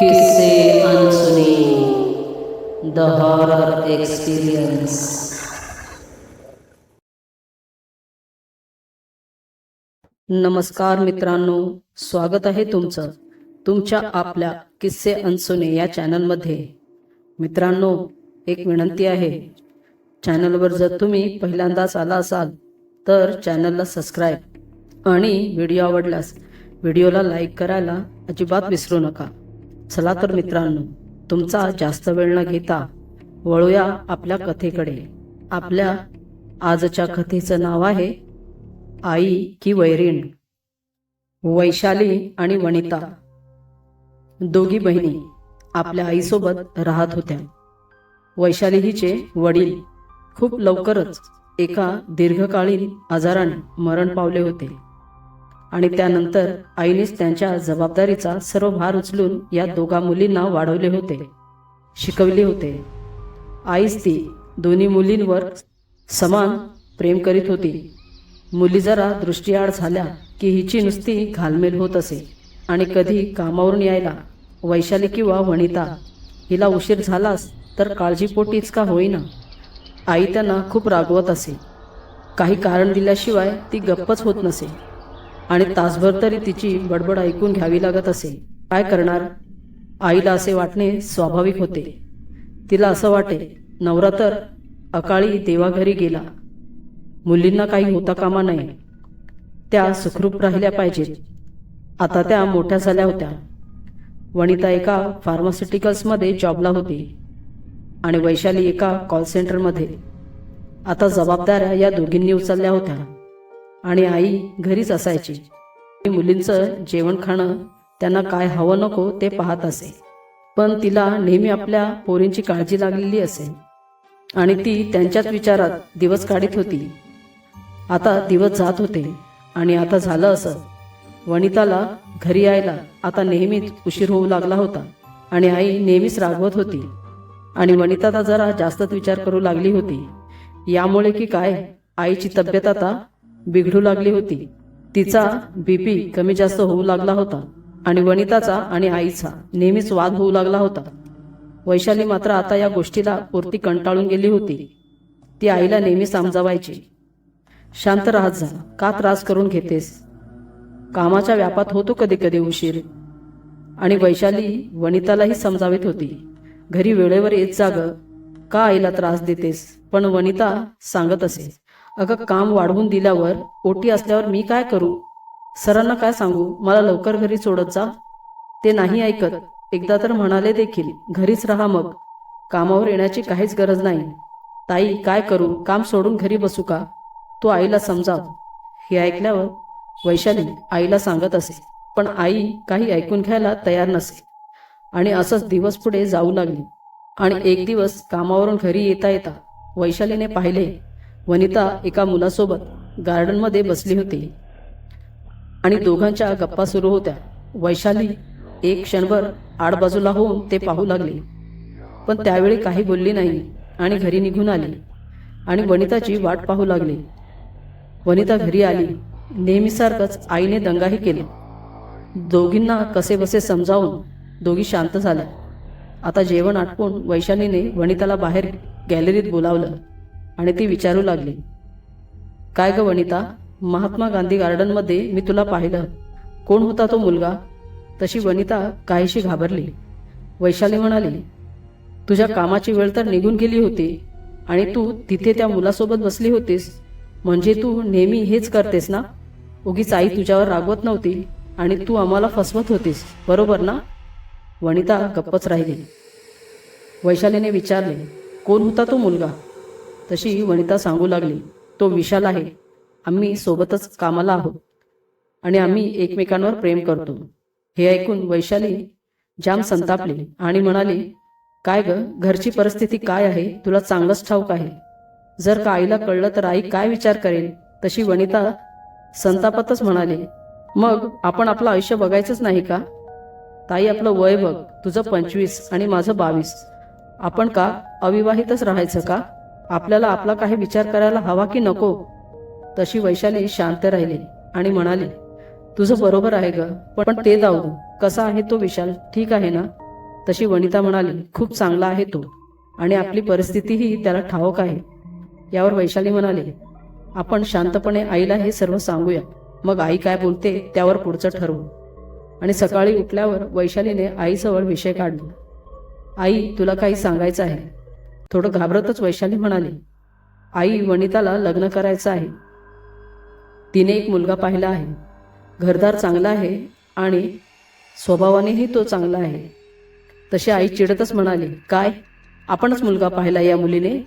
किस्से अनसुने। The horror experience नमस्कार मित्रांनो स्वागत आहे तुमचं तुमच्या आपल्या किस्से अनसुने या चॅनलमध्ये. मित्रांनो एक विनंती आहे चॅनलवर जर तुम्ही पहिल्यांदाच आला असाल तर चॅनलला सबस्क्राईब आणि व्हिडिओ आवडल्यास व्हिडिओला लाईक करायला अजिबात विसरू नका. चला तर मित्रांनो तुमचा जास्त वेळ न घेता वळूया आपल्या कथेकडे. आपल्या आजच्या कथेचं नाव आहे आई की वैरीण. वैशाली आणि वनिता. दोघी बहिणी आपल्या आईसोबत राहत होत्या. वैशाली हिचे वडील खूप लवकरच एका दीर्घकालीन आजाराने मरण पावले होते. आणि त्यानंतर आईनेच त्यांच्या जबाबदारीचा सर्व भार उचलून या दोघा मुलींना वाढवले होते. शिकवले होते. आईच ती दोन्ही मुलींवर समान प्रेम करीत होती. मुली जरा दृष्टीआड झाल्या की हिची नुसती घालमेल होत असे. आणि कधी कामावरून यायला वैशाली किंवा वनिता हिला उशीर झालास तर काळजीपोटीच का होईना? आई त्यांना खूप रागवत असे. काही कारण दिल्याशिवाय ती गप्पच होत नसे. आणि तासभर तरी तिची बडबड ऐकून घ्यावी लागत असे. काय करणार? आईला असे वाटणे स्वाभाविक होते. तिला असं वाटे नवरा तर अकाळी देवाघरी गेला. मुलींना काही होता कामा नये. त्या सुखरूप राहिल्या पाहिजेत. आता त्या मोठ्या झाल्या होत्या. वनिता एका फार्मास्युटिकल्समध्ये जॉबला होती आणि वैशाली एका कॉल सेंटरमध्ये आता जबाबदाऱ्या या दोघींनी उचलल्या होत्या. आणि आई घरीच असायची. मी मुलींचं जेवण खाणं त्यांना काय हवं नको ते पाहत असे. पण तिला नेहमी आपल्या पोरींची काळजी लागलेली असे. आणि ती त्यांच्याच विचारात दिवस काढीत होती. आता दिवस जात होते आणि आता झालं असं. वनिताला घरी यायला आता नेहमीच उशीर होऊ लागला होता आणि आई नेहमीच रागवत होती. आणि वनिता जरा जास्तच विचार करू लागली होती. यामुळे की काय आईची तब्येत आता बिघडू लागली होती. तिचा बीपी कमी जास्त होऊ लागला होता आणि वनिताचा आणि आईचा नेहमीच वाद होऊ लागला होता. वैशाली मात्र आता या गोष्टीला पुरती कंटाळून गेली होती. ती आईला नेहमी समजावायची. शांत राहत जा. का त्रास करून घेतेस? कामाच्या व्यापात होतो कधी कधी उशीर. आणि वैशाली वनितालाही समजावित होती. घरी वेळेवर येत जाग का आईला त्रास देतेस? पण वनिता सांगत असे. अगं काम वाढवून दिल्यावर ओटी असल्यावर मी काय करू? सरांना काय सांगू? मला लवकर घरी सोडत जा. ते नाही ऐकत. एकदा तर म्हणाले देखील घरीच राहा मग. कामावर येण्याची काहीच गरज नाही. ताई काय करू? काम सोडून घरी बसू का? तू आईला समजाव. हे ऐकल्यावर वैशाली आईला सांगत असे पण आई काही ऐकून घ्यायला तयार नसे. आणि असंच दिवस पुढे जाऊ लागली. आणि एक दिवस कामावरून घरी येता येता वैशालीने पाहिले वनिता एका मुलासोबत गार्डनमध्ये बसली होती. आणि दोघांच्या गप्पा सुरू होत्या. वैशाली एक क्षणभर आडबाजूला होऊन ते पाहू लागले. पण त्यावेळी काही बोलली नाही आणि घरी निघून आली. आणि वनिताची वाट पाहू लागली. वनिता घरी आली. नेहमीसारखंच आईने दंगाही केले. दोघींना कसे बसे समजावून दोघी शांत झाल्या. आता जेवण आटपून वैशालीने वनिताला बाहेर गॅलरीत बोलावलं. आणि ती विचारू लागली. काय ग वनिता? महात्मा गांधी गार्डनमध्ये मी तुला पाहिलं. कोण होता तो मुलगा? तशी वनिता काहीशी घाबरली. वैशाली म्हणाली तुझ्या कामाची वेळ तर निघून गेली होती आणि तू तिथे त्या मुलासोबत बसली होतीस. म्हणजे तू नेहमी हेच करतेस ना? उगीच आई तुझ्यावर रागवत नव्हती आणि तू आम्हाला फसवत होतीस बरोबर ना? वनिता गप्पच राहिली. वैशालीने विचारले कोण होता तो मुलगा? तशी वनिता सांगू लागली तो विशाल आहे. आम्ही सोबतच कामाला आहोत आणि आम्ही एकमेकांवर प्रेम करतो. हे ऐकून वैशाली जाम संतापली आणि म्हणाली काय ग घरची परिस्थिती काय आहे? तुला चांगलंच ठाऊक आहे. जर का आईला कळलं तर आई काय विचार करेल? तशी वनिता संतापातच म्हणाली मग आपण आपलं आयुष्य बघायचंच नाही का? ताई आपलं वय बघ. तुझं पंचवीस आणि माझं बावीस. आपण का अविवाहितच राहायचं का? आपल्याला आपला काही विचार करायला हवा की नको? तशी वैशाली शांत राहिली आणि म्हणाली तुझं बरोबर आहे ग पण ते जाऊ दे. कसा आहे तो विशाल? ठीक आहे ना? तशी वनिता म्हणाली खूप चांगला आहे तो आणि आपली परिस्थितीही त्याला ठाऊक आहे. यावर वैशाली म्हणाले आपण शांतपणे आईला हे सर्व सांगूया. मग आई काय बोलते त्यावर पुढचं ठरवू. आणि सकाळी उठल्यावर वैशालीने आईजवळ विषय काढला आई तुला काही सांगायचं आहे? थोडं घाबरतच वैशाली म्हणाली आई वनिताला लग्न करायचं आहे. तिने एक मुलगा पाहिला आहे. घरदार चांगला आहे आणि स्वभावानेही तो चांगला आहे. तशी आई चिडतच म्हणाली काय? आपणच मुलगा पाहिला या मुलीने?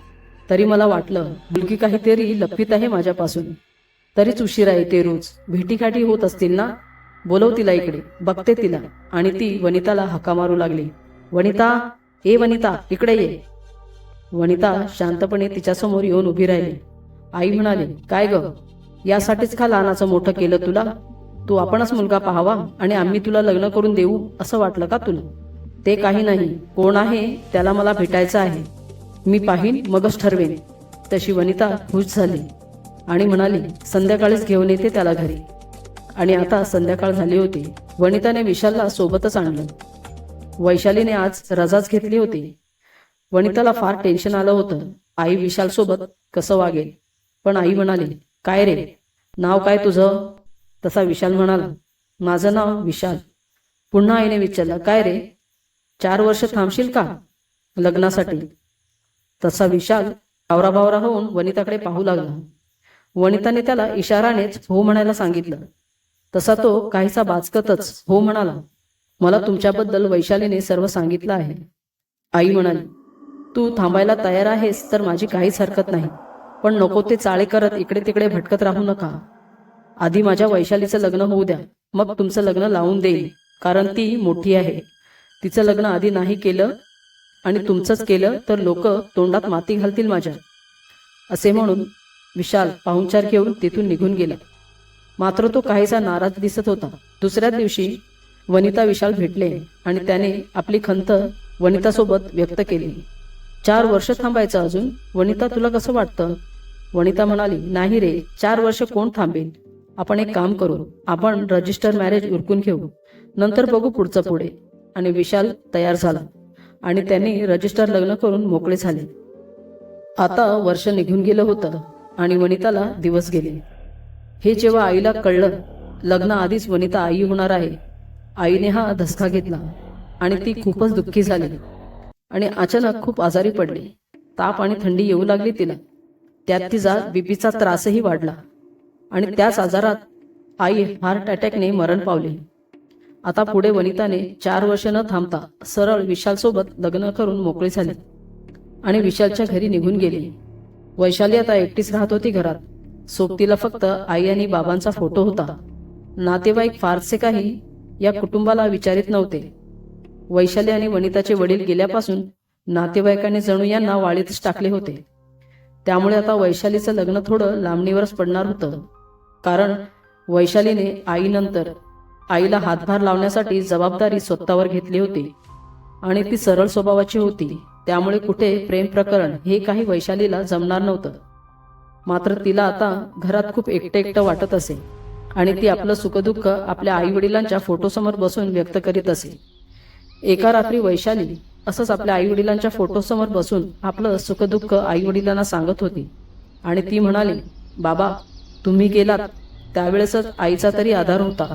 तरी मला वाटलं मुलगी काहीतरी लपित आहे माझ्यापासून. तरीच उशीर आहे ते रोज. भेटीघाटी होत असतील ना? बोलव तिला इकडे. बघते तिला. आणि ती वनिताला हका मारू लागली. वनिता ए वनिता इकडे ये. वनिता शांतपणे तिच्यासमोर येऊन उभी राहिली. आई म्हणाली काय ग? यासाठीच का लहानाचं मोठं केलं तुला? तू आपणच मुलगा पाहावा आणि आम्ही तुला लग्न करून देऊ असं वाटलं का तुला? ते काही नाही. कोण आहे? त्याला मला भेटायचं आहे. मी पाहीन मगच ठरवेन. तशी वनिता खुश झाली आणि म्हणाली संध्याकाळीच घेऊन येते त्याला घरी. आणि आता संध्याकाळ झाली होती. वनिताने विशालला सोबतच आणलं. वैशालीने आज रजाच घेतली होती. वनिताला फार टेन्शन आलं होतं. आई विशाल सोबत कसं वागेल? पण आई म्हणाली काय रे? नाव काय तुझं? तसा विशाल म्हणाला माझं नाव विशाल. पुन्हा आईने विचारलं काय रे? चार वर्ष थांबशील का लग्नासाठी? तसा विशाल आवराबावरा होऊन वनिताकडे पाहू लागला. वनिताने त्याला इशारानेच हो म्हणायला सांगितलं. तसा तो काहीसा बाचकतच हो म्हणाला मला तुमच्याबद्दल वैशालीने सर्व सांगितलं आहे. आई म्हणाली तू थांबायला तयार आहेस तर माझी काहीच हरकत नाही. पण नको ते चाळे करत इकडे तिकडे भटकत राहू नका. आधी माझ्या वैशालीचं लग्न होऊ द्या. मग तुमचं लग्न लावून देईल कारण ती मोठी आहे. तिचं लग्न आधी नाही केलं आणि तुमचंच केलं तर लोक तोंडात माती घालतील माझ्या. असे म्हणून विशाल पाहुणचार घेऊन तिथून निघून गेला. मात्र तो काहीसा नाराज दिसत होता. दुसऱ्या दिवशी वनिता विशाल भेटले आणि त्याने आपली खंत वनितासोबत व्यक्त केली. चार वर्ष थांबायचं अजून? वनिता तुला कसं वाटतं? वनिता म्हणाली नाही रे चार वर्ष कोण थांबेल? आपण एक काम करू आपण रजिस्टर मॅरेज उरकून घेऊ. नंतर बघू पुढचं पुढे. आणि विशाल तयार झाला. आणि त्यांनी रजिस्टर लग्न करून मोकळे झाले. आता वर्ष निघून गेलं होतं आणि वनिताला दिवस गेले. हे जेव्हा आईला कळलं लग्न आधीच वनिता आई होणार आहे. आईने हा धसका घेतला आणि ती खूपच दुःखी झाली. आणि अचानक खूप आजारी पडली. ताप आणि थंडी येऊ लागली तिला त्यात तिचा बीपीचा त्रासही वाढला. आणि त्याच आजारात आई हार्ट अटॅकने मरण पावली. आता पुढे वनिताने चार वर्ष न थांबता सरळ विशालसोबत लग्न करून मोकळी झाली. आणि विशालच्या घरी निघून गेली. वैशाली आता एकटीच राहत होती घरात. सोबतीला फक्त आई आणि बाबांचा फोटो होता. नातेवाईक फारसे काही या कुटुंबाला विचारित नव्हते. वैशाली आणि वनिताचे वडील गेल्यापासून नातेवाईकांनी जणू यांना वाळीतच टाकले होते. त्यामुळे आता वैशालीचं लग्न थोडं लांबणीवरच पडणार होतं. कारण वैशालीने आईनंतर आईला हातभार लावण्यासाठी जबाबदारी स्वतःवर घेतली होती आणि ती सरळ स्वभावाची होती. त्यामुळे कुठे प्रेम प्रकरण हे काही वैशालीला जमणार नव्हतं. मात्र तिला आता घरात खूप एकटं एकटं वाटत असे आणि ती आपलं सुखदुःख आपल्या आई वडिलांच्या फोटोसमोर बसून व्यक्त करीत असे. एका रात्री वैशाली असंच आपल्या आई वडिलांच्या फोटोसमोर बसून आपलं सुखदुःख आई वडिलांना सांगत होती. आणि ती म्हणाली बाबा तुम्ही गेलात. त्यावेळेसच आईचा तरी आधार होता.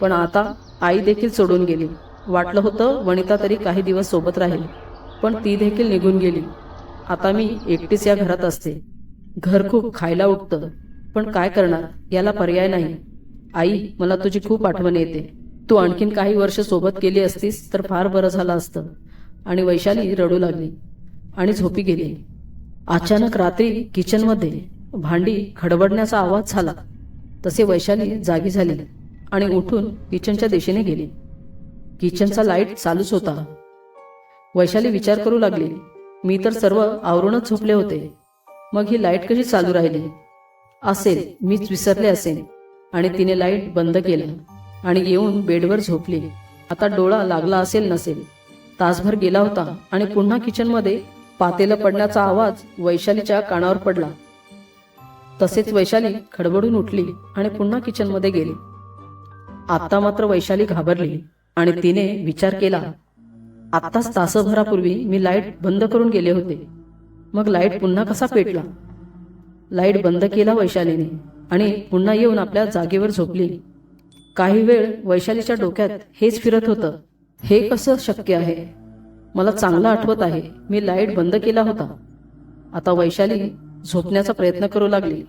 पण आता आई देखील सोडून गेली. वाटलं होतं वनिता तरी काही दिवस सोबत राहील. पण ती देखील निघून गेली. आता मी एकटीच या घरात असते. घर खूप खायला उठतं. पण काय करणार? याला पर्याय नाही. आई मला तुझी खूप आठवण येते. तू आणखीन काही वर्ष सोबत गेली असतीस तर फार बरं झालं असतं. आणि वैशाली रडू लागली आणि झोपी गेली. अचानक रात्री किचनमध्ये भांडी खडबडण्याचा आवाज झाला. तसे वैशाली जागी झाली आणि उठून किचनच्या दिशेने गेली. किचनचा लाइट चालूच होता. वैशाली विचार करू लागली. मी तर सर्व आवरूनच झोपले होते. मग ही लाइट कशी चालू राहिली? असेल मीच विसरले असेल आणि तिने लाइट बंद केलं. आणि येऊन बेडवर झोपली. आता डोळा लागला असेल नसेल. तासभर गेला होता आणि पुन्हा किचनमध्ये पातेलं पडण्याचा आवाज वैशालीच्या कानावर पडला. तसेच वैशाली खडबडून उठली आणि पुन्हा किचनमध्ये गेली. आता मात्र वैशाली घाबरली आणि तिने विचार केला आत्ताच तासभरापूर्वी मी लाइट बंद करून गेले होते. मग लाइट पुन्हा कसा पेटला? लाइट बंद केला वैशालीने आणि पुन्हा येऊन आपल्या जागेवर झोपली. काही वेळ वैशालीच्या डोक्यात हेच फिरत होतं. हे कसं शक्य आहे? मला चांगलं आठवत आहे. मी लाइट बंद केला होता. आता वैशाली झोपण्याचा प्रयत्न करू लागली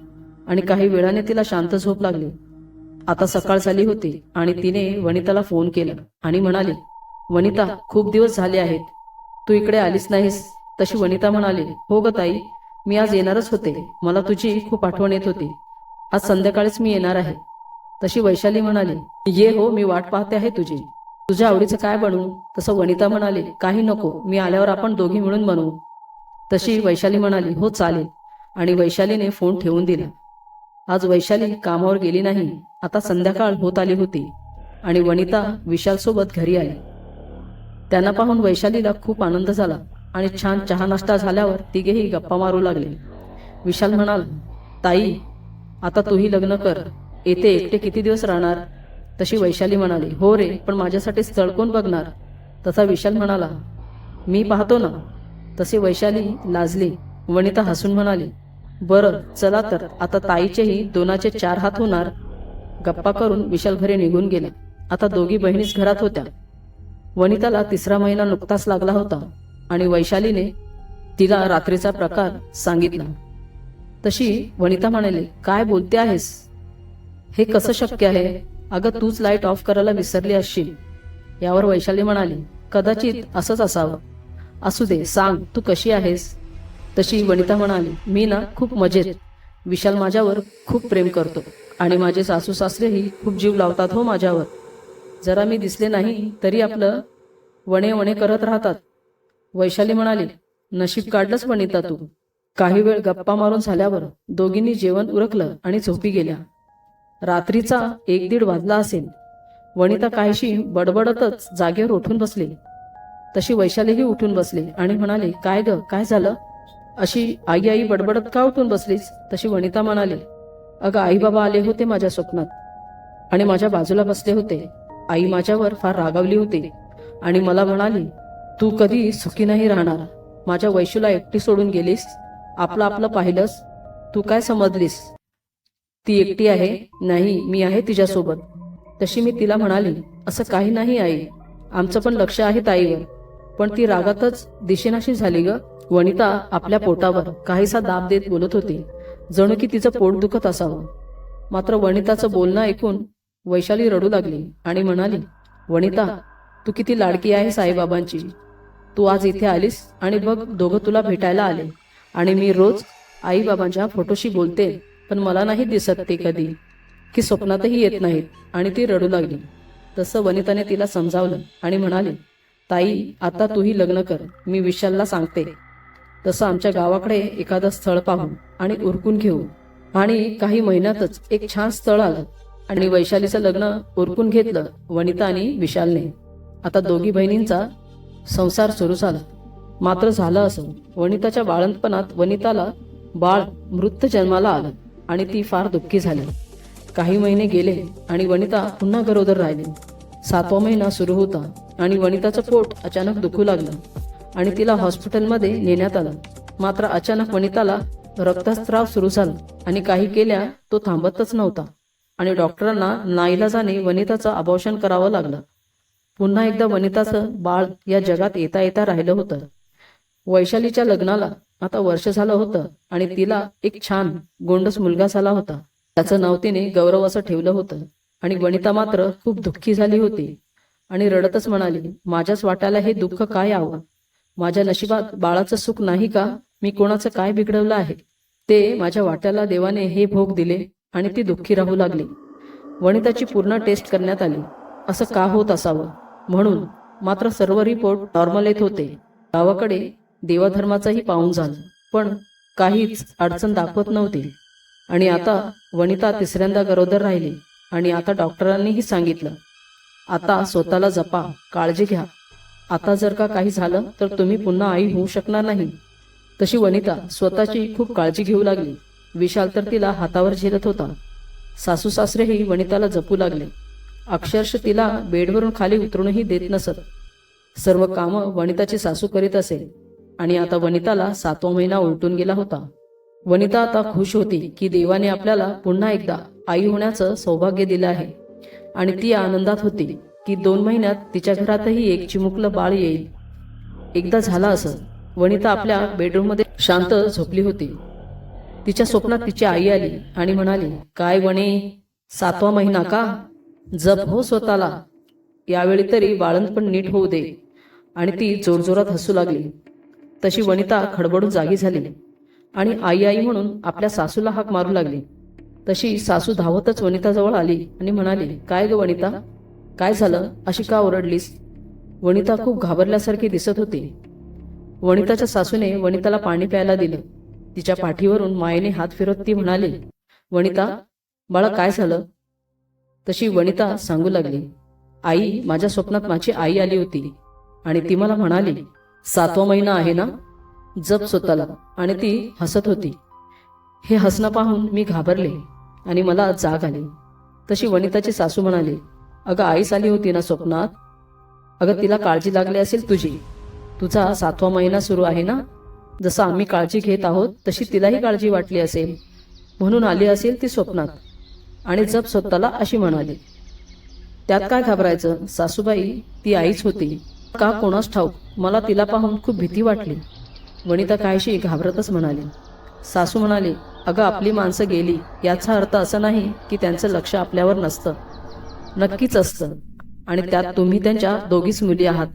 आणि काही वेळाने तिला शांत झोप लागली. आता सकाळ झाली होती आणि तिने वनिताला फोन केला आणि म्हणाली वनिता खूप दिवस झाले आहेत. तू इकडे आलीच नाहीस? तशी वनिता म्हणाली हो ग ताई मी आज येणारच होते. मला तुझी खूप आठवण येत होती. आज संध्याकाळीच मी येणार आहे. तशी वैशाली म्हणाली ये हो मी वाट पाहते आहे तुझी. तुझ्या आवडीचं काय बनवू? तसं वनिता म्हणाली काही नको मी आल्यावर आपण दोघी मिळून बनवू. तशी वैशाली म्हणाली हो चालेल. आणि वैशालीने फोन ठेवून दिला. आज वैशाली कामावर गेली नाही आता संध्याकाळ होत आली होती आणि वनिता विशालसोबत घरी आली. त्यांना पाहून वैशालीला खूप आनंद झाला आणि छान चहा नाश्ता झाल्यावर तिघेही गप्पा मारू लागले. विशाल म्हणाल ताई आता तूही लग्न कर. येथे एकटे किती दिवस राहणार? तशी वैशाली म्हणाली हो रे पण माझ्यासाठी स्थळ कोण बघणार? तसा विशाल म्हणाला मी पाहतो ना. तसे वैशाली लाजली वनिता हसून म्हणाली बरं चला तर आता ताईचेही दोनाचे चार हात होणार. गप्पा करून विशाल घरी निघून गेले. आता दोघी बहिणीच घरात होत्या. वनिताला तिसरा महिना नुकताच लागला होता आणि वैशालीने तिला रात्रीचा प्रकार सांगितला. तशी वनिता म्हणाली काय बोलते आहेस? हे कसं शक्य आहे? अगं तूच लाइट ऑफ करायला विसरली असशील. यावर वैशाली म्हणाली कदाचित असंच असावं. असू दे सांग तू कशी आहेस? तशी वनिता म्हणाली मी ना खूप मजेत. विशाल माझ्यावर खूप प्रेम करतो आणि माझे सासू सासरेही खूप जीव लावतात हो माझ्यावर. जरा मी दिसले नाही तरी आपलं वणे वणे करत राहतात. वैशाली म्हणाली नशीब काढलंच वनिता तू. काही वेळ गप्पा मारून झाल्यावर दोघींनी जेवण उरकलं आणि झोपी गेल्या. रात्रीचा एक दीड वाजला असेल. वनिता काहीशी बडबडतच जागेवर उठून बसली. तशी वैशालीही उठून बसली आणि म्हणाली काय ग काय झालं? अशी आई आई बडबडत का उठून बसलीस? तशी वनिता म्हणाली अगं आई बाबा आले होते माझ्या स्वप्नात आणि माझ्या बाजूला बसले होते. आई माझ्यावर फार रागावली होती आणि मला म्हणाली तू कधी सुखी नाही राहणार. माझ्या वैशूला एकटी सोडून गेलीस. आपलं आपलं पाहिलंस. तू काय समजलीस? ती एकटी आहे नाही मी आहे तिच्यासोबत. तशी मी तिला म्हणाली असं काही नाही आई आमचं पण लक्ष आहे ताईवर. पण ती रागातच दिशेनाशी झाली ग. वनिता आपल्या पोटावर काहीसा दाब देत बोलत होती. जणू की तिचं पोट दुखत असावं. मात्र वनिताचं बोलणं ऐकून वैशाली रडू लागली आणि म्हणाली वनिता तू किती लाडकी आहे साईबाबांची तू आज इथे आलीस आणि बघ दोघं तुला भेटायला आले. आणि मी रोज आईबाबांच्या फोटोशी बोलते. पण मला नाही दिसत ते कधी की स्वप्नातही येत नाहीत आणि ती रडू लागली. तसं वनिताने तिला समजावलं आणि म्हणाली ताई आता तूही लग्न कर मी विशालला सांगते. तसं आमच्या गावाकडे एखादं स्थळ पाहू आणि उरकून घेऊ. आणि काही महिन्यातच एक छान स्थळ आलं आणि वैशालीचं लग्न उरकून घेतलं वनिता आणि विशालने. आता दोघी बहिणींचा संसार सुरू झाला. मात्र झालं असं वनिताच्या बाळंतपणात वनिताला बाळ मृत जन्माला आलं. आणि ती फार दुःखी झाली. काही महिने गेले आणि वनिता पुन्हा गरोदर राहिली. सातवा महिना सुरू होता आणि वनिताचं पोट अचानक दुखू लागलं आणि तिला हॉस्पिटलमध्ये नेण्यात आलं. मात्र अचानक वनिताला रक्तस्त्राव सुरू झाला आणि काही केल्या तो थांबतच नव्हता. आणि डॉक्टरांना नाईलाजाने वनिताचं अबॉर्शन करावं लागलं. पुन्हा एकदा वनिताचं बाळ या जगात येता येता राहिलं होतं. वैशालीच्या लग्नाला आता वर्ष झालं होतं आणि तिला एक छान गोंडस मुलगा झाला होता. त्याचं नाव तिने गौरव असं ठेवलं होतं. आणि वनिता मात्र खूप दुःखी झाली होती. आणि रडतच म्हणाली माझ्याच वाट्याला हे दुःख काय यावं माझ्या नशिबात बाळाचं सुख नाही का? मी कोणाचं काय बिघडवलं आहे? ते माझ्या वाट्याला देवाने हे भोग दिले आणि ती दुःखी राहू लागली. वनिताची पूर्ण टेस्ट करण्यात आली. असं का होत असावं? म्हणून मात्र सर्व रिपोर्ट नॉर्मल येत होते. गावाकडे देवाधर्माचाही पाहून झालं. पण काहीच अडचण दाखवत नव्हती. आणि आता वनिता तिसऱ्यांदा गरोदर राहिली आणि आता डॉक्टरांनीही सांगितलं आता स्वतःला जपा काळजी घ्या. आता जर का काही झालं तर तुम्ही पुन्हा आई होऊ शकणार नाही. तशी वनिता स्वतःची खूप काळजी घेऊ लागली. विशाल तर तिला हातावर झेलत होता. सासू सासरेही वनिताला जपू लागले. अक्षरश तिला बेडवरून खाली उतरूनही देत नसत. सर्व कामं वनिताची सासू करीत असे. आणि आता वनिताला सातवा महिना उलटून गेला होता. वनिता आता खुश होती की देवाने आपल्याला पुन्हा एकदा आई होण्याचं सौभाग्य दिलं आहे. आणि ती आनंदात होती की दोन महिन्यात तिच्या घरातही एक चिमुकलं बाळ येईल. एकदा झालं असं वनिता आपल्या बेडरूममध्ये शांत झोपली होती. तिच्या स्वप्नात तिची आई आली आणि म्हणाली काय वणे सातवा महिना का? जप हो स्वतःला. यावेळी तरी बाळणपण नीट होऊ दे. आणि ती जोरजोरात हसू लागली. तशी वनिता खडबडून जागी झाली. आणि आई आई म्हणून आपल्या सासूला हाक मारू लागली. तशी सासू धावतच वनिताजवळ आली आणि म्हणाली काय ग वनिता? काय झालं? अशी का ओरडलीस? वनिता खूप घाबरल्यासारखी दिसत होती. वनिताच्या सासूने वनिताला पाणी प्यायला दिलं. तिच्या पाठीवरून मायेने हात फिरत ती म्हणाली वनिता बाळा काय झालं? तशी वनिता सांगू लागली आई माझ्या स्वप्नात माझी आई आली होती आणि ती मला म्हणाली सातवा महिना आहे ना? जप स्वतःला आणि ती हसत होती. हे हसणं पाहून मी घाबरले आणि मला जाग आली. तशी वनिताची सासू म्हणाली अगं आईस आली होती ना स्वप्नात? अगं तिला काळजी लागली असेल तुझी. तुझा सातवा महिना सुरू आहे ना? जसं आम्ही काळजी घेत आहोत तशी तिलाही काळजी वाटली असेल. म्हणून आली असेल ती स्वप्नात. आणि जप स्वतःला अशी म्हणाली. त्यात काय घाबरायचं? सासूबाई ती आईच होती. का कोणास ठाऊक मला तिला पाहून खूप भीती वाटली. वनिता काहीशी घाबरतच म्हणाली. सासू म्हणाली अगं आपली माणसं गेली याचा अर्थ असं नाही की त्यांचं लक्ष आपल्यावर नसतं. नक्कीच असतं. आणि त्यात तुम्ही त्यांच्या दोघीच मुली आहात.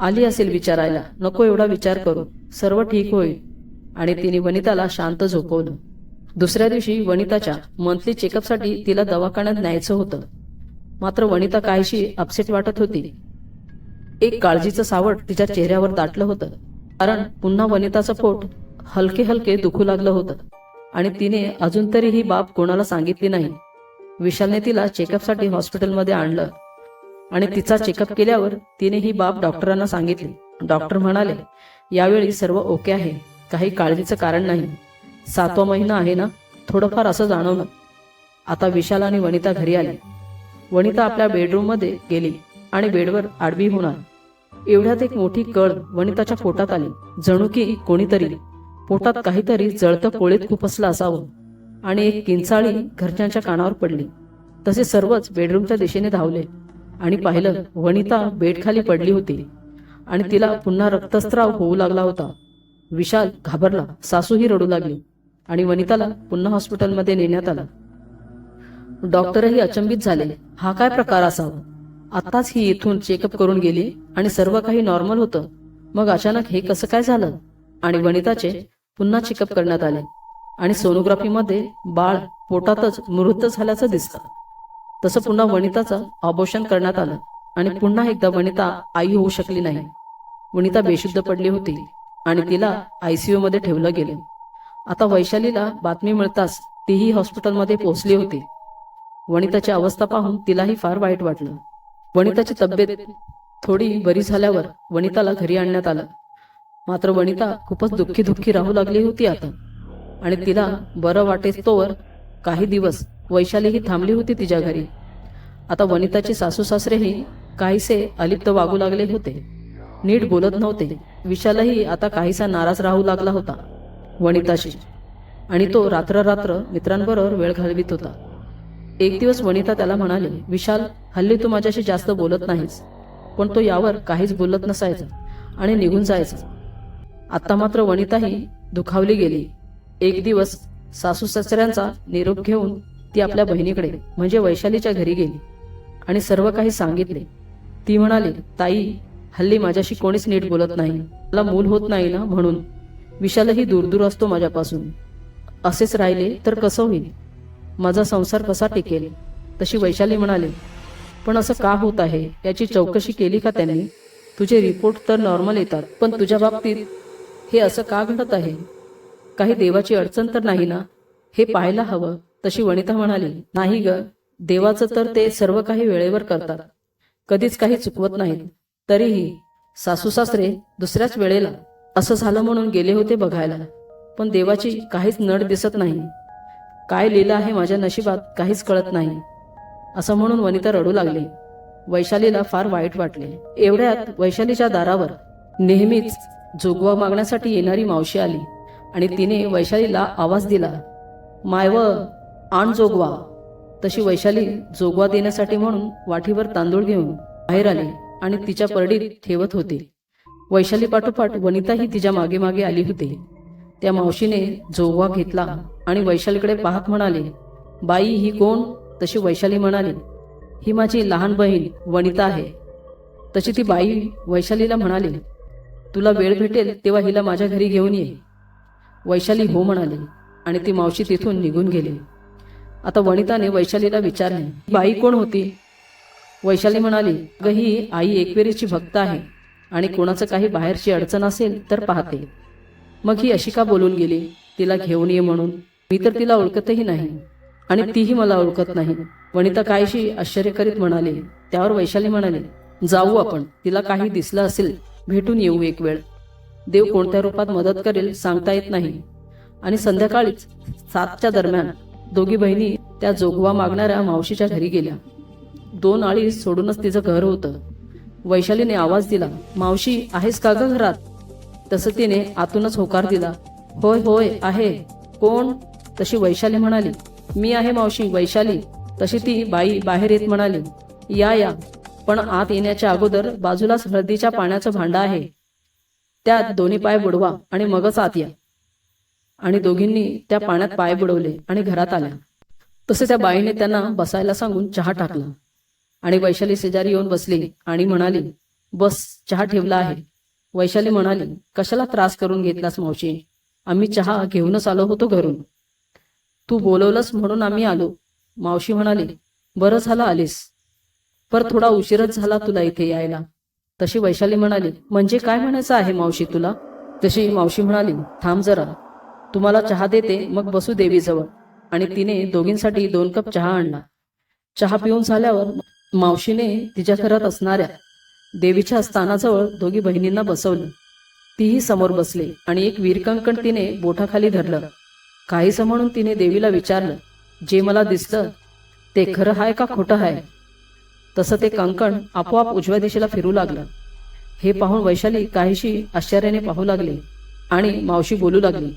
आली असेल विचारायला नको एवढा विचार करू. सर्व ठीक होईल. आणि तिने वनिताला शांत झोपवलं. दुसऱ्या दिवशी वनिताच्या मंथली चेकअपसाठी तिला दवाखान्यात न्यायचं होतं. मात्र वनिता काहीशी अपसेट वाटत होती. एक काळजीचं सावट तिच्या चेहऱ्यावर दाटलं होतं. कारण पुन्हा वनिताचं पोट हलके हलके दुखू लागलं होतं. आणि तिने अजून तरी ही बाब कोणाला सांगितली नाही. विशालने तिला चेकअपसाठी हॉस्पिटलमध्ये आणलं. आणि तिचा चेकअप केल्यावर तिने ही बाब डॉक्टरांना सांगितली. डॉक्टर म्हणाले यावेळी सर्व ओके आहे. काही काळजीचं कारण नाही. सातवा महिना आहे ना? थोडंफार असं जाणवलं. आता विशाल आणि वनिता घरी आली. वनिता आपल्या बेडरूममध्ये गेली आणि बेडवर आडवी होणार एवढ्यात एक मोठी कळ वनिताच्या पोटात आली. जणू की कोणीतरी. पोटात काहीतरी जळतं कोळीत खुपसलं असावं. आणि एक किंचाळी घरच्यांच्या कानावर पडली. तसे सर्वच बेडरूमच्या दिशेने धावले. आणि पाहिलं वनिता बेडखाली पडली होती. आणि तिला पुन्हा रक्तस्त्राव होऊ लागला होता. विशाल घाबरला. सासूही रडू लागली. आणि वनिताला पुन्हा हॉस्पिटलमध्ये नेण्यात आलं. डॉक्टरही अचंबित झाले. हा काय प्रकार असावा? आताच ही इथून चेकअप करून गेली आणि सर्व काही नॉर्मल होतं. मग अचानक हे कसं काय झालं? आणि वनिताचे पुन्हा चेकअप करण्यात आले. आणि सोनोग्राफीमध्ये बाळ पोटातच मृत झाल्याचं दिसतं. तसं पुन्हा वनिताचं ऑबोशन करण्यात आलं. आणि पुन्हा एकदा वनिता आई होऊ शकली नाही. वनिता बेशुद्ध पडली होती आणि तिला आयसीयू मध्ये ठेवलं गेलं. आता वैशालीला बातमी मिळताच तीही हॉस्पिटलमध्ये पोहोचली होती. वनिताची अवस्था पाहून तिलाही फार वाईट वाटलं. वनिताची तब्येत थोडी बरी झाल्यावर वनिताला घरी आणण्यात आलं. मात्र वनिता खूपच दुःखी दुःखी राहू लागली होती आता. आणि तिला बरं वाटेस तोवर काही दिवस वैशालीही थांबली होती तिच्या घरी. आता वनिताची सासू सासरेही काहीसे अलिप्त वागू लागले होते. नीट बोलत नव्हते. विशालही आता काहीसा नाराज राहू लागला होता. वनिताशी. आणि तो रात्र रात्र मित्रांबरोबर वेळ घालवित होता. एक दिवस वनिता त्याला म्हणाली विशाल हल्ली तू माझ्याशी जास्त बोलत नाहीस पण तो यावर काहीच बोलत नसायचा आणि निघून जायचा. आत्ता मात्र वनिताही दुखावली गेली. एक दिवस सासू सासऱ्यांचा निरोप घेऊन ती आपल्या बहिणीकडे म्हणजे वैशालीच्या घरी गेली आणि सर्व काही सांगितले. ती म्हणाली ताई हल्ली माझ्याशी कोणीच नीट बोलत नाही. मला मूल होत नाही ना म्हणून. विशालही दूर दूर असतो माझ्यापासून. असेच राहिले तर कसं होईल? माझा संसार कसा टिकेल? तशी वैशाली म्हणाली पण असं का होत आहे? याची चौकशी केली का त्यांनी? तुझे रिपोर्ट तर नॉर्मल येतात पण तुझ्या बाबतीत हे असं का घडत आहे? काही देवाची अडचण तर नाही ना? हे पाहायला हवं. तशी वनिता म्हणाली नाही ग देवाचं तर ते सर्व काही वेळेवर करतात. कधीच काही चुकवत नाहीत. तरीही सासू सासरे दुसऱ्याच वेळेला असं झालं म्हणून गेले होते बघायला. पण देवाची काहीच नड दिसत नाही. काय लिहिलं आहे माझ्या नशिबात काहीच कळत नाही. असं म्हणून वनिता रडू लागली. वैशालीला फार वाईट वाटले. एवढ्यात वैशालीच्या दारावर नेहमीच जोगवा मागण्यासाठी येणारी मावशी आली आणि तिने वैशालीला आवाज दिला मायव आण जोगवा. तशी वैशाली जोगवा देण्यासाठी म्हणून वाठीवर तांदूळ घेऊन बाहेर आली आणि तिच्या परडीत ठेवत होती. वैशाली पाठोपाठ वनिताही तिच्यामागे मागे आली होती. त्या मावशीने जोगवा घेतला आणि वैशालीकडे पाहत म्हणाले बाई ही कोण? तशी वैशाली म्हणाली ही माझी लहान बहीण वनिता आहे. तशी ती बाई वैशालीला म्हणाली तुला वेळ भेटेल तेव्हा हिला माझ्या घरी घेऊन ये. वैशाली हो म्हणाली आणि ती मावशी तिथून निघून गेली. आता वनिताने वैशालीला विचारले "ही बाई कोण होती? वैशाली म्हणाली ग ही आई एकवेरीची भक्त आहे आणि कोणाचं काही बाहेरची अडचण असेल तर पाहते. मग ही अशी का बोलून गेली तिला घेऊन ये म्हणून. मी तर तिला ओळखतही नाही आणि तीही मला ओळखत नाही. वनिता काहीशी आश्चर्य करीत म्हणाली त्यावर वैशाली म्हणाली जाऊ आपण तिला काही दिसलं असेल भेटून येऊ एक वेळ. देव कोणत्या रूपात मदत करेल सांगता येत नाही. आणि संध्याकाळीच सातच्या दरम्यान दोघी बहिणी त्या जोगवा मागणाऱ्या मावशीच्या घरी गेल्या. दोन आळी सोडूनच तिचं घर होतं. वैशालीने आवाज दिला मावशी आहेस का ग घरात? तसं तिने आतूनच होकार दिला. होय होय आहे. कोण? तशी वैशाली म्हणाली. मी आहे मावशी वैशाली. तशी ती बाई बाहेर येत म्हणाली. या या. पण आत येण्याच्या अगोदर बाजूलाच हळदीच्या पाण्याचं भांडं आहे. त्यात दोन्ही पाय बुडवा आणि मगच आत या. आणि दोघींनी त्या पाण्यात पाय बुडवले आणि घरात आल्या. तसे त्या बाईने त्यांना बसायला सांगून चहा टाकला. आणि वैशाली शेजारी येऊन बसली आणि म्हणाली बस चहा ठेवला आहे. वैशाली म्हणाली कशाला त्रास करून घेतलास मावशी? आम्ही चहा घेऊनच आलो होतो घरून. तू बोलवलंस म्हणून आम्ही आलो. मावशी म्हणाली बरं झालं आलीस. पर थोडा उशीरच झाला तुला इथे यायला. तशी वैशाली म्हणाली म्हणजे काय म्हणायचं आहे मावशी तुला? तशी मावशी म्हणाली थांब जरा. तुम्हाला चहा देते मग बसू देवीजवळ. आणि तिने दोघींसाठी दोन कप चहा आणला. चहा पिऊन झाल्यावर मावशीने तिच्या घरात असणाऱ्या देवीच्या स्थानाजवळ दोघी बहिणींना बसवलं. तीही समोर बसली आणि एक वीरकंकण तिने बोटाखाली धरलं. काहीसं म्हणून तिने देवीला विचारलं जे मला दिसलं ते खरं आहे का खोटं आहे तसं ते कंकण आपोआप उजव्या दिशेला फिरू लागलं. हे पाहून वैशाली काहीशी आश्चर्याने पाहू लागली आणि मावशी बोलू लागली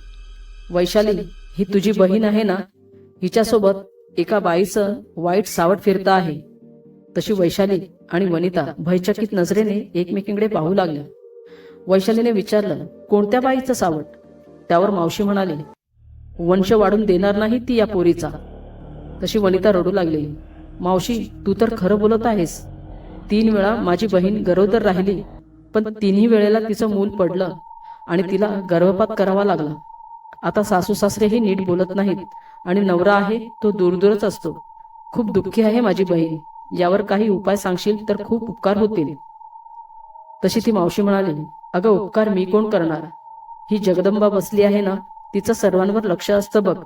वैशाली ही तुझी बहीण आहे ना? हिच्यासोबत एका बाईचं वाईट सावट फिरता आहे. तशी वैशाली आणि वनिता भयचकित नजरेने एकमेकींकडे पाहू लागल्या. वैशालीने विचारलं कोणत्या बाईचं सावट? त्यावर मावशी म्हणाली वंश वाढून देणार नाही ती या पोरीचा. तशी वनिता रडू लागली मावशी तू तर खरं बोलत आहेस. तीन वेळा माझी बहीण गरोदर राहिली पण तिन्ही वेळेला तिचं मूल पडलं आणि तिला गर्भपात करावा लागला. आता सासू सासरेही नीट बोलत नाहीत आणि नवरा आहे तो दूरदूरच असतो. खूप दुःखी आहे माझी बहीण. यावर काही उपाय सांगशील तर खूप उपकार होतील. तशी ती मावशी म्हणाली अगं उपकार मी कोण करणार? ही जगदंबा बसली आहे ना तिचं सर्वांवर लक्ष असतं बघ.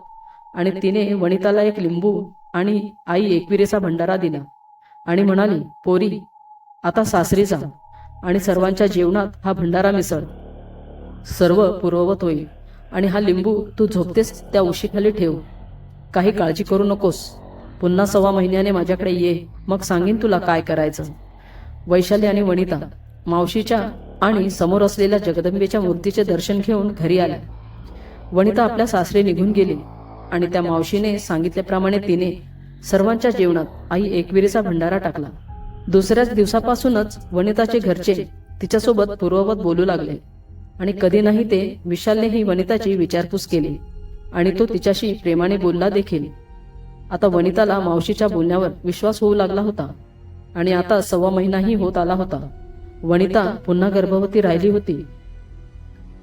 आणि तिने वनिताला एक लिंबू आणि आई एकविरेचा भंडारा दिला. आणि म्हणाली पोरी आता सासरी जा आणि सर्वांच्या जेवणात हा भंडारा मिसळ. सर्व पूर्ववत होईल आणि हा लिंबू तू झोपतेस त्या उशीखाली ठेव. काही काळजी करू नकोस. पुन्हा सव्वा महिन्याने माझ्याकडे ये मग सांगेन तुला काय करायचं. वैशाली आणि वनिता मावशीच्या आणि समोर असलेल्या जगदंबेच्या मूर्तीचे दर्शन घेऊन घरी आल्या. वनिता आपल्या सासरे निघून गेली आणि त्या मावशीने सांगितल्याप्रमाणे तिने सर्वांच्या जेवणात आई एकविरीचा भंडारा टाकला. दुसऱ्याच दिवसापासूनच वनिताचे घरचे तिच्यासोबत पूर्ववत बोलू लागले आणि कधी नाही ते विशालनेही वनिताची विचारपूस केली आणि तो तिच्याशी प्रेमाने बोलला देखील. आता वनिताला मावशीच्या बोलण्यावर विश्वास होऊ लागला होता. आणि आता सव्वा महिनाही होत आला होता. वनिता पुन्हा गर्भवती राहिली होती.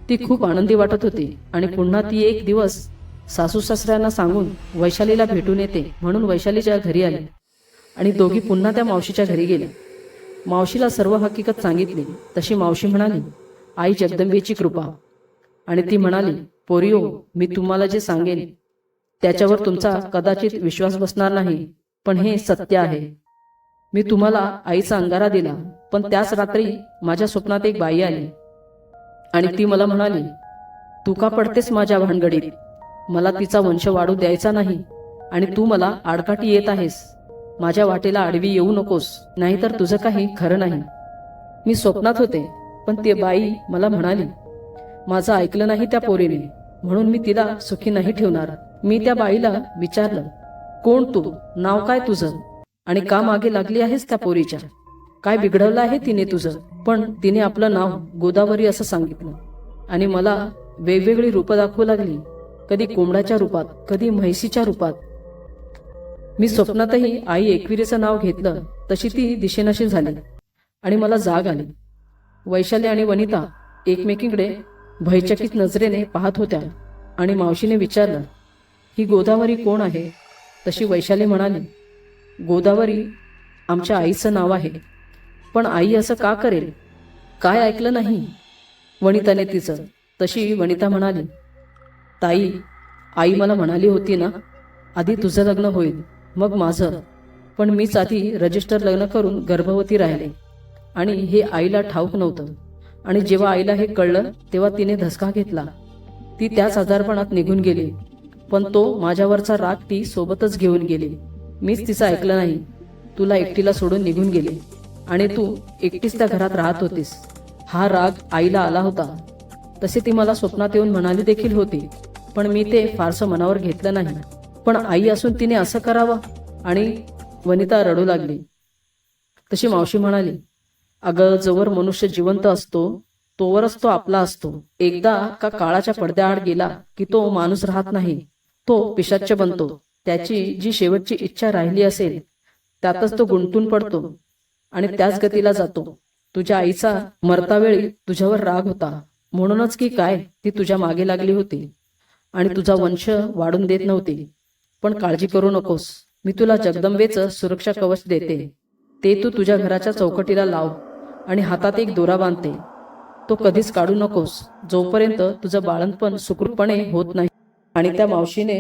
ती खूप आनंदी वाटत होती आणि पुन्हा ती एक दिवस सासू सासऱ्यांना सांगून वैशालीला भेटून येते म्हणून वैशालीच्या घरी आली आणि दोघी पुन्हा त्या मावशीच्या घरी गेल्या मावशीला सर्व हकीकत सांगितली. तशी मावशी म्हणाली आई जगदंबेची कृपा. आणि ती म्हणाली पोरिओ मी तुम्हाला जे सांगेन त्याच्यावर तुमचा कदाचित विश्वास बसणार नाही पण हे सत्य आहे. मी तुम्हाला आईचा अंगारा दिला पण त्याच रात्री माझ्या स्वप्नात एक बाई आली. आणि ती मला म्हणाली तू का पडतेस माझ्या भानगडीत मला तिचा वंश वाढू द्यायचा नाही आणि तू मला आडकाठी येत आहेस. माझ्या वाटेला आडवी येऊ नकोस. नाहीतर तुझं काही खरं नाही. मी स्वप्नात होते पण ती बाई मला म्हणाली माझं ऐकलं नाही त्या पोरीने म्हणून मी तिला सुखी नाही ठेवणार मी त्या बाईला विचारलं कोण तू? नाव काय तुझं? आणि का मागे लागली आहेस त्या पोरीच्या? काय बिघडवलं आहे तिने तुझं? पण तिने आपलं नाव गोदावरी असं सांगितलं. आणि मला वेगवेगळी रूपं दाखवू लागली. कधी कोंबडाच्या रूपात कधी म्हैसीच्या रूपात. मी स्वप्नातही आई एकविरेचं नाव घेतलं. तशी ती दिशेनशी झाली. आणि मला जाग आली. वैशाली आणि वनिता एकमेकींकडे भयचकित नजरेने पाहत होत्या. आणि मावशीने विचारलं ही गोदावरी कोण आहे? तशी वैशाली म्हणाली गोदावरी आमच्या आईचं नाव आहे. पण आई असं का करेल? काय ऐकलं नाही? वनिताने तिचं तशी वनिता म्हणाली ताई आई मला म्हणाली होती ना आधी तुझं लग्न होईल मग माझं. पण मीच आधी रजिस्टर लग्न करून गर्भवती राहिले. आणि हे आईला ठाऊक नव्हतं. आणि जेव्हा आईला हे कळलं तेव्हा तिने धसका घेतला. ती त्याच आजारपणात निघून गेली. पण तो माझ्यावरचा राग ती सोबतच घेऊन गेली. मीच तिचं ऐकलं नाही. तुला एकटीला सोडून निघून गेले. आणि तू एकटीच त्या घरात राहत होतीस. हा राग आईला आला होता. तसे ती मला स्वप्नात येऊन म्हणाली देखील होती. पण मी ते फारसं मनावर घेतलं नाही. पण आई असून तिने असं करावं? आणि वनिता रडू लागली. तशी मावशी म्हणाली अगं जोवर मनुष्य जिवंत असतो तोवरच तो आपला असतो. एकदा का काळाच्या पडद्याआड गेला की तो माणूस राहत नाही. तो पिशाच्च बनतो. त्याची जी शेवटची इच्छा राहिली असेल त्यातच तो गुंतून पडतो आणि त्याच गतीला जातो. तुझ्या आईचा मरतावेळी तुझ्यावर राग होता. म्हणूनच की काय ती तुझ्या मागे लागली होती. आणि तुझा वंश वाढून देत नव्हती. पण काळजी करू नकोस. मी तुला जगदंबेचं सुरक्षा कवच देते. ते तू तुझ्या घराच्या चौकटीला लाव आणि हातात एक दोरा बांधते. तो कधीच काढू नकोस. जोपर्यंत तुझं बाळंतपण सुखरूपणे होत नाही. आणि त्या मावशीने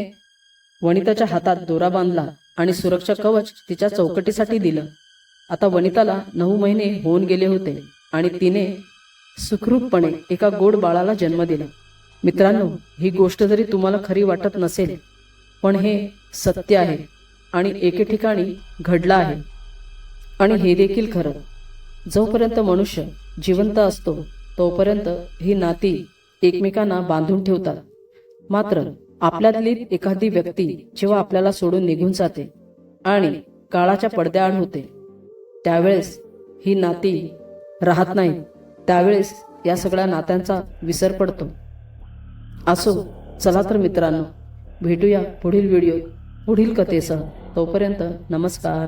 वनिताच्या हातात दोरा बांधला आणि सुरक्षा कवच तिच्या चौकटीसाठी दिलं. आता वनिताला नऊ महिने होऊन गेले होते आणि तिने सुखरूपपणे एका गोड बाळाला जन्म दिला. मित्रांनो ही गोष्ट जरी तुम्हाला खरी वाटत नसेल पण हे सत्य आहे आणि एके ठिकाणी घडलं आहे. आणि हे देखील खरं. जोपर्यंत मनुष्य जिवंत असतो तोपर्यंत ही नाती एकमेकांना बांधून ठेवतात. मात्र आपल्यातली एखादी व्यक्ती जेव्हा आपल्याला सोडून निघून जाते आणि काळाच्या पडद्याआड होते त्यावेळेस ही नाती राहत नाही त्यावेळेस या सगळ्या नात्यांचा विसर पडतो. असो चला तर मित्रांनो भेटूया पुढील व्हिडिओ पुढील कथेसह. तोपर्यंत नमस्कार.